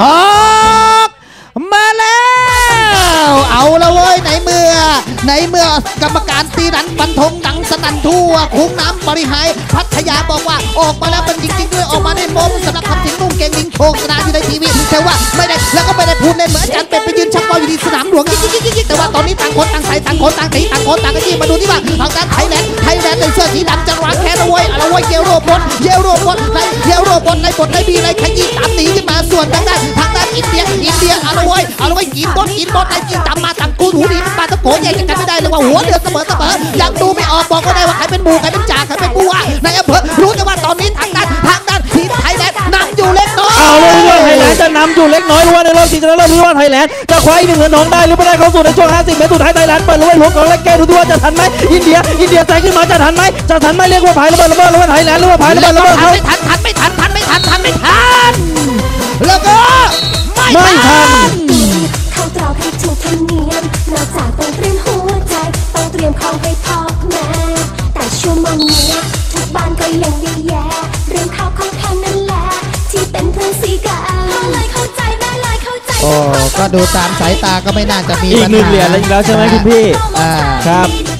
ออกมาแล้ว เอาละเว้ยในเมื่อ ในเมื่อกรรมการตีรันบันทงดังสนั่นทั่วคุ้งน้ำบริหาย พัทยาบอกว่าออกมาแล้วมันจริงๆด้วยออกมาในมมสำหรับคำสิงนุ่งเก่งลิงโชคชนะอยู่ในทีวีแต่ว่าไม่ได้แล้วก็ไม่ได้พูดเล่นเหมือนอาจารย์เป็ดไปยืนชักบอลอยู่ที่สนามหลวงยิกๆๆแต่ว่าตอนนี้ต่างคนต่างใส่ต่างคนต่างตีต่างคนต่างกันยิงมาดูที่ว่าทางด้านไทยแลนด์ไทยแลนด์ในเสื้อสีดำจะวางแค้นเอาไว้เอาไว้เยลโรบนเยลโรบนในเยลโรบนในบทในบีในขยี้ตามหนีขึ้นมาส่วนทางด้านทางด้าน เอาละเว้ยเอาละเว้ยกินบดกินบดในกินตามมาตามกูหูดีปลาตะโกแยกกันไม่ได้เลยว่าหัวเรือดเสมอเสมอยังดูไม่ออกบอกก็ได้ว่าใครเป็นหมูใครเป็นจ่าใครเป็นผู้ว่าในอำเภอรู้แต่ว่าตอนนี้ทางด้านทางด้านทีมไทยแลนด์นำอยู่เล็กน้อยเอาเลยว่าไทยแลนด์จะนำอยู่เล็กน้อยรือว่าในรอบชิงชนะเลิศหรือว่าไทยแลนด์จะคว้าอีกหนึ่งเหรียญทองได้หรือไม่ได้เข้าสู่ในช่วง 50 เมตรสุดท้ายไทยแลนด์เปิดเลยหัวของและแก้ดูที่ว่าจะทันไหมอินเดียอินเดียแซงขึ้นมาจะทันไหมจะทันไหมเรียกว่าผายระเบิดระเบิดรือว่าไทยแลนด์หรือว่าผายระเบิดระเบิดเขาไทันทันไม่ทันทันไม่ทันทันไม่ทันแล้วก็ไม่ทัน วโมงเนี้ยทุกบ้านก็ยังแย่ๆเรื่องข้าวของแพงนั่นแหละที่เป็นเพื่อนสีกันเลยเข้าใจแม่เลยเข้าใจโอ้ก็ดูตามสายตาก็ไม่น่าจะมีอีกปัญหนึ่งหาเหรียญแล้วอีกแล้วใช่ไหมคุณพี่ อ่า ครับดู